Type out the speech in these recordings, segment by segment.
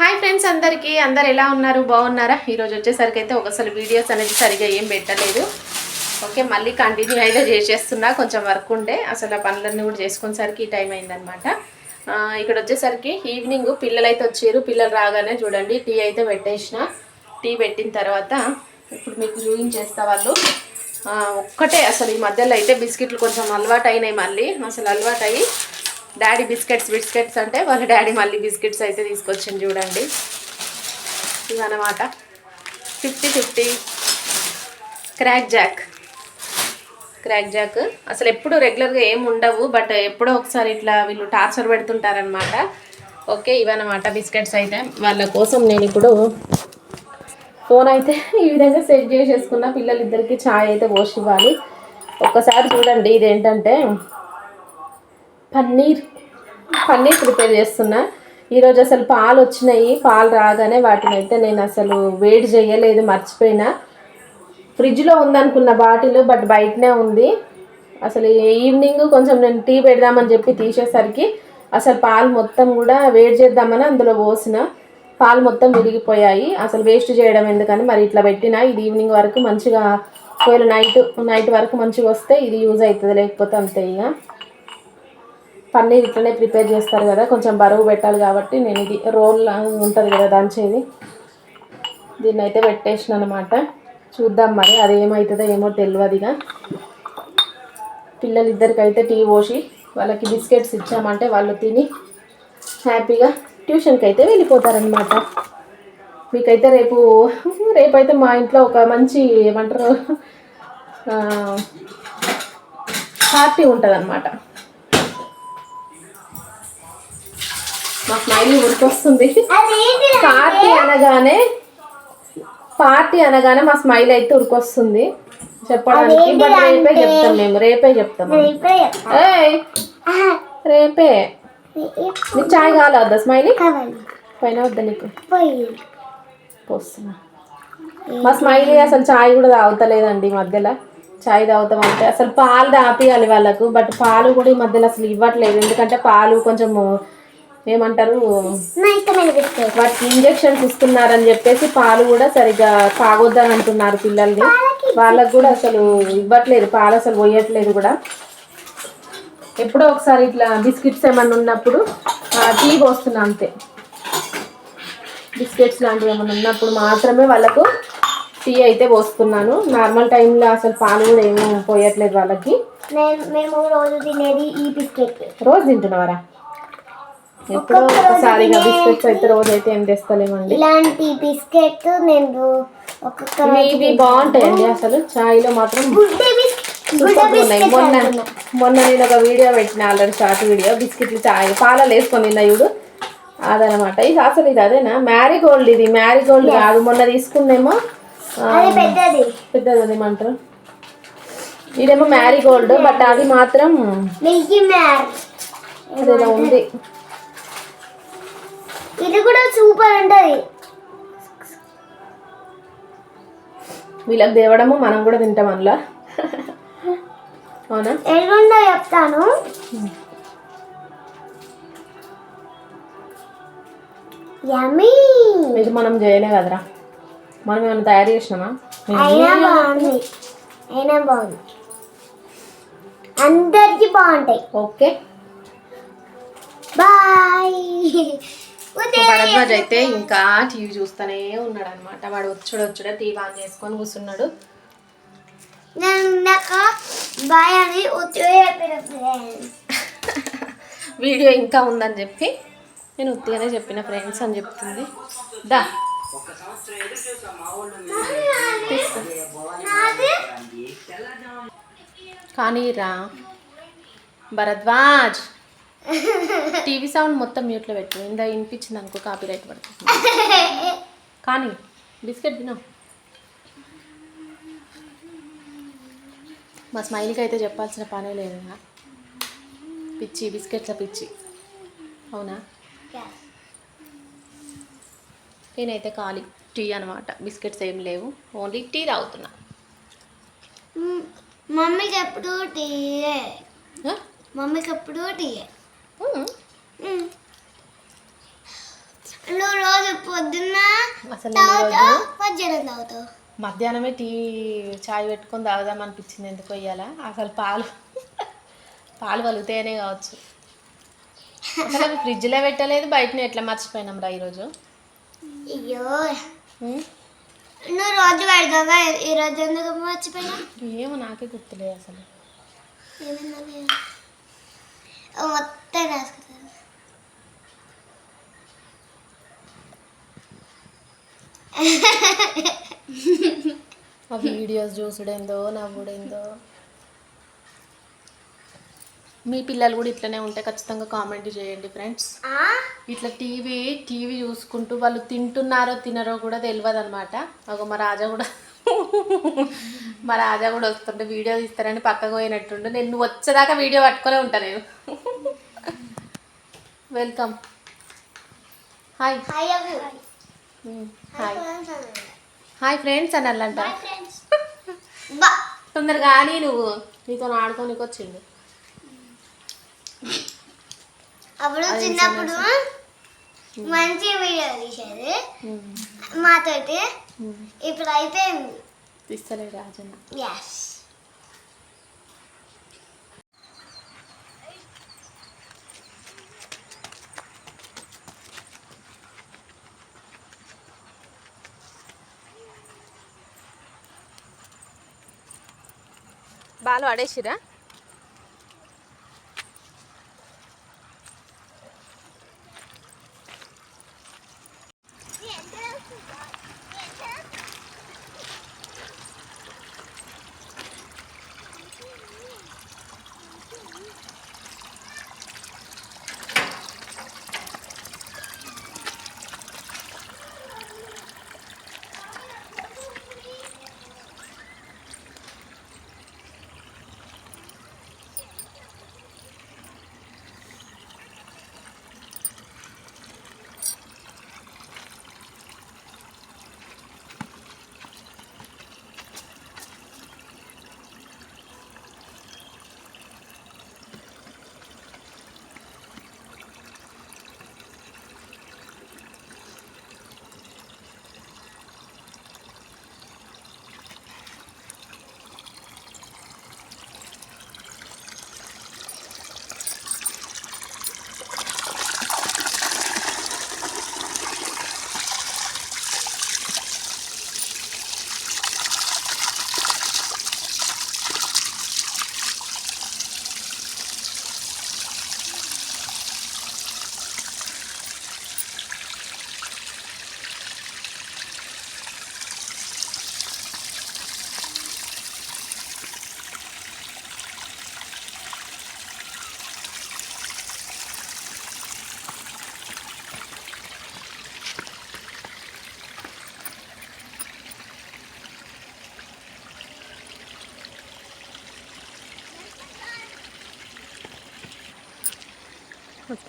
Hi friends అందరికీ అందరు ఎలా ఉన్నారు? బాగున్నారా? ఈరోజు వచ్చేసరికి అయితే ఒకసారి వీడియోస్ అనేది సరిగా ఏం పెట్టలేదు. ఓకే మళ్ళీ కంటిన్యూ అయితే చేసేస్తున్నా. కొంచెం వర్క్ ఉండే. అసలు ఆ పనులన్నీ కూడా చేసుకునేసరికి ఈ టైం అయిందనమాట ఇక్కడ వచ్చేసరికి ఈవినింగ్ పిల్లలు అయితే వచ్చారు. పిల్లలు రాగానే చూడండి టీ అయితే పెట్టేసిన. టీ పెట్టిన తర్వాత ఇప్పుడు మీకు చూపించేస్తా వాళ్ళు. ఒక్కటే అసలు ఈ మధ్యలో అయితే బిస్కెట్లు కొంచెం అలవాటు అయినాయి మళ్ళీ. అసలు అలవాటు అయ్యి డాడీ బిస్కెట్స్ బిస్కెట్స్ అంటే వాళ్ళ డాడీ మళ్ళీ బిస్కెట్స్ అయితే తీసుకొచ్చింది చూడండి. ఇవన్నమాట fifty fifty. Krack Jack Krack Jack అసలు ఎప్పుడు రెగ్యులర్గా ఏం ఉండవు బట్ ఎప్పుడో ఒకసారి ఇట్లా వీళ్ళు టార్చర్ పెడుతుంటారనమాట ఓకే ఇవన్నమాట బిస్కెట్స్ అయితే. వాళ్ళ కోసం నేను ఇప్పుడు ఫోన్ అయితే ఈ విధంగా సెట్ చేసేసుకున్న. పిల్లలిద్దరికి ఛాయ్ అయితే పోసి ఇవ్వాలి. ఒక్కసారి చూడండి ఇదేంటంటే పన్నీర్ పన్నీర్ ప్రిపేర్ చేస్తున్నా. ఈరోజు అసలు పాలు వచ్చినాయి పాలు రాగానే వాటిని అయితే నేను అసలు వేడి చేయలేదు మర్చిపోయినా. ఫ్రిడ్జ్లో ఉందనుకున్న బాటిల్ బట్ బయటనే ఉంది. అసలు ఈవినింగ్ కొంచెం నేను టీ పెడదామని చెప్పి తీసేసరికి అసలు పాలు మొత్తం కూడా వేడి చేద్దామని అందులో పోసిన. పాలు మొత్తం విరిగిపోయాయి. అసలు వేస్ట్ చేయడం ఎందుకని మరి ఇట్లా పెట్టినా. ఇది ఈవినింగ్ వరకు మంచిగా ఒకవేళ నైట్ నైట్ వరకు మంచిగా వస్తే ఇది యూజ్ అవుతుంది లేకపోతే అంతే ఇక. పన్నీర్ ఇట్లనే ప్రిపేర్ చేస్తారు కదా కొంచెం బరువు పెట్టాలి కాబట్టి నేను ఇది రోల్ ఉంటుంది కదా దంచేది. దీన్ని అయితే పెట్టేసిన అనమాట చూద్దాం మరి అది ఏమవుతుందో ఏమో తెలియదుగా పిల్లలిద్దరికైతే టీ పోసి వాళ్ళకి బిస్కెట్స్ ఇచ్చామంటే వాళ్ళు తిని హ్యాపీగా ట్యూషన్కి అయితే వెళ్ళిపోతారనమాట మీకైతే రేపు రేపైతే మా ఇంట్లో ఒక మంచి ఏమంటారు పార్టీ ఉంటుంది మా స్మైలీ ఉరికొస్తుంది పార్టీ అనగానే పార్టీ అనగానే మా స్మైల్ అయితే ఉరికొస్తుంది. చెప్పడానికి బట్ రేపే చెప్తాం మేము రేపే చెప్తాం రేపే నీకు చాయ్ కావాలా వద్దా స్మైలీ పైన వద్దా నీకు? పోస్తున్నా. మా స్మైలీ అసలు చాయ్ కూడా తాగుతలేదండి ఈ మధ్యలో. చాయ్ తాగుతామంటే అసలు పాలు తాపియాలి వాళ్ళకు బట్ పాలు కూడా ఈ మధ్యలో అసలు ఇవ్వట్లేదు. ఎందుకంటే పాలు కొంచెము ఏమంటారు? వాటికి ఇంజెక్షన్స్ ఇస్తున్నారని చెప్పేసి పాలు కూడా సరిగా తాగొద్దని అంటున్నారు పిల్లల్ని. వాళ్ళకు కూడా అసలు ఇవ్వట్లేదు పాలు అసలు పోయట్లేదు కూడా. ఎప్పుడో ఒకసారి ఇట్లా బిస్కెట్స్ ఏమన్నా ఉన్నప్పుడు టీ పోస్తున్నా అంతే. బిస్కెట్స్ లాంటివి ఏమైనా ఉన్నప్పుడు మాత్రమే వాళ్ళకు టీ అయితే పోస్తున్నాను. నార్మల్ టైంలో అసలు పాలు కూడా ఏమీ పోయట్లేదు వాళ్ళకి. నేను మేము రోజు తినేది ఈ బిస్కెట్. రోజు తింటున్నావరా? ఎప్పుడో ఒకసారి బిస్కెట్స్ అయితే రోజు అయితే ఏం తెస్తలేమండి. ఇలాంటి బిస్కెట్ నేను ఒక్కొక్క ఇవి బాగుంటాయండి అసలు. చాయ్లో మాత్రం మొన్న మొన్న నేను ఒక వీడియో పెట్టిన ఆల్రెడీ షార్ట్ వీడియో. బిస్కెట్లు చాయ్ పాలలో వేసుకొని తిన్నా చూడు. అదనమాట. ఇది అసలు ఇది అదేనా? మ్యారీగోల్డ్ ఇది. మ్యారీగోల్డ్ కాదు. మొన్న తీసుకుందేమో పెద్దది. పెద్దది అది ఏమంటారు ఇదేమో మ్యారీగోల్డ్ బట్ అది మాత్రం అదేదో ఉంది. ఇది కూడా సూపర్ ఉంటది వీళ్ళకి తేవడము మనం కూడా తింటాం అందులో. అవునా? ఎల్లుండో చెప్తాను. యమ్మీ ఇది మనం చేయలే కదరా. మనం ఏమైనా తయారు చేసినామా? అయినా బాగుంది. అయినా బాగుంది. అందరికి బాగుంటాయి. ఓకే. బాయ్. భరద్వాజ్ అయితే ఇంకా టీవీ చూస్తూనే ఉన్నాడు అనమాట వాడు వచ్చాడు వచ్చాడు టీవీ ఆన్ చేసుకొని కూర్చున్నాడు. వీడియో ఇంకా ఉందని చెప్పి నేను ఉత్తిగానే చెప్పిన ఫ్రెండ్స్ అని చెప్తుంది. దా. కానీ రా. భరద్వాజ్. టీవీ సౌండ్ మొత్తం మ్యూట్లో పెట్టు. ఇందా వినిపించింది అనుకో కాపీ రైట్ పడుతుంది. కానీ బిస్కెట్ తిను. మా స్మైల్కి అయితే చెప్పాల్సిన పనే లేదు. పిచ్చి బిస్కెట్ల పిచ్చి. అవునా? నేనైతే ఖాళీ టీ అనమాట బిస్కెట్స్ ఏం లేవు. ఓన్లీ టీ తాగుతున్నా. మమ్మీకి ఎప్పుడు టీయే? మమ్మీకి ఎప్పుడు టీయే. నువ్వు రోజు పొద్దున్న ఈరోజు మధ్యాహ్నం తాగుతావు? మధ్యాహ్నమే టీ చాయ్ పెట్టుకొని తాగుదాం అనిపించింది ఎందుకు ఇయ్యాల. అసలు పాలు పాలు వలుగుతాయనే కావచ్చు. అసలు అవి ఫ్రిడ్జ్లో పెట్టలేదు బయటనే ఎట్లా మర్చిపోయినాం రా ఈరోజు? అయ్యో? నువ్వు రోజు పెడతావుగా ఈ రోజు ఎందుకు మర్చిపోయినా ఏమో నాకే గుర్తులేదు అసలు. ఏమైంది? మొత్తం రాసుకుంటాను. ఆ వీడియోస్ చూసుడేందో నవ్వుడేందో. మీ పిల్లలు కూడా ఇట్లనే ఉంటే ఖచ్చితంగా కామెంట్ చేయండి ఫ్రెండ్స్. ఇట్లా టీవీ టీవీ చూసుకుంటూ వాళ్ళు తింటున్నారో తినరో కూడా తెలియదు అనమాట ఒక మా రాజా కూడా మా రాజా కూడా వస్తుంటే వీడియో తీస్తారని పక్కకు పోయినట్టుండు. నేను వచ్చేదాకా వీడియో పట్టుకొనే ఉంటా నేను. Welcome. Hi hi hi hi friends అని అల్లంట ఫ్రెండ్స్ బా తొందరగా అని నువ్వు. నీతో ఆడుకోనికి వచ్చిండు. అప్పుడు చిన్నప్పుడు మంచి వీడియో తీసేది మాతోటి ఇప్పుడు అయిపోయింది తీస్తలే రాజన్న. ఎస్ బాలు ఆడేసిరా?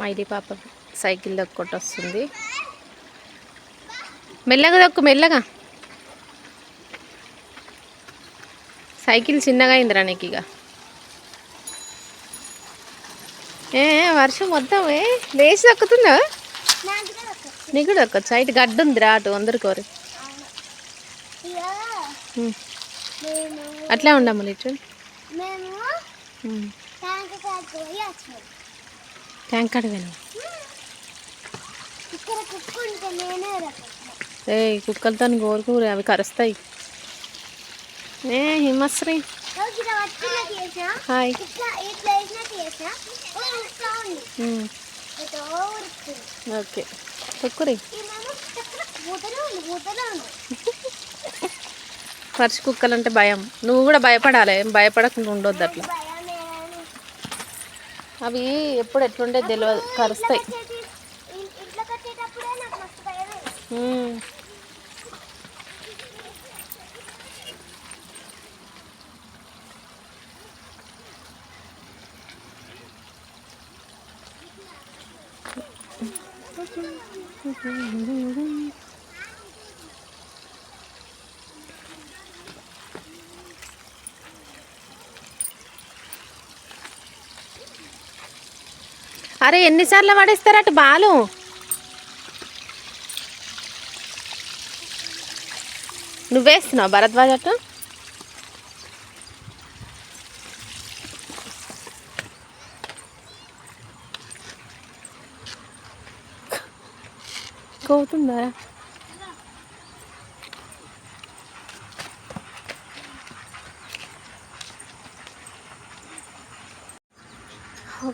మైది పాప సైకిల్ దొక్కొట్టి వస్తుంది మెల్లగా దొక్కు మెల్లగా. సైకిల్ చిన్నగా అయిందిరా నీకు ఇక ఏ వర్షం మొత్తం ఏ లేచి దక్కుతుందా? నాకు కూడా దక్కొచ్చు? ఇటు గడ్డ ఉందిరా అటు అందరు కోరి అట్లే ఉండమ్మ మేము ట్యాంక్ రకం ఏ కుక్కలతో కోరుకూరు అవి కరుస్తాయి. ఏ హిమశ్రీ. హాయ్. ఓకే. తొక్కురి పర్చి కుక్కలు అంటే భయం. నువ్వు కూడా భయపడాలి భయపడకుండా ఉండొద్దు అట్లా. అవి ఎప్పుడు ఎట్లుండే తెలియదు కరుస్తాయి. వచ్చేటి- అరే ఎన్నిసార్లు పడేస్తారట బాలు? నువ్వేస్తున్నావు భరద్వాజ అటు కోతుందా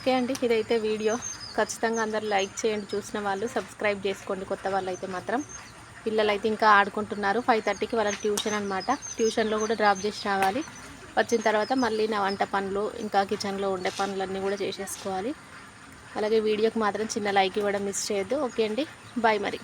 ఓకే అండి ఇదైతే వీడియో. ఖచ్చితంగా అందరు లైక్ చేయండి చూసిన వాళ్ళు. సబ్స్క్రైబ్ చేసుకోండి కొత్త వాళ్ళు అయితే మాత్రం. పిల్లలు అయితే ఇంకా ఆడుకుంటున్నారు. ఫైవ్ థర్టీకి వాళ్ళకి ట్యూషన్ అనమాట ట్యూషన్లో కూడా డ్రాప్ చేసి రావాలి. వచ్చిన తర్వాత మళ్ళీ నా వంట పనులు ఇంకా కిచెన్లో ఉండే పనులన్నీ కూడా చేసేసుకోవాలి. అలాగే వీడియోకి మాత్రం చిన్న లైక్ ఇవ్వడం మిస్ చేయొద్దు. ఓకే అండి బాయ్ మరి.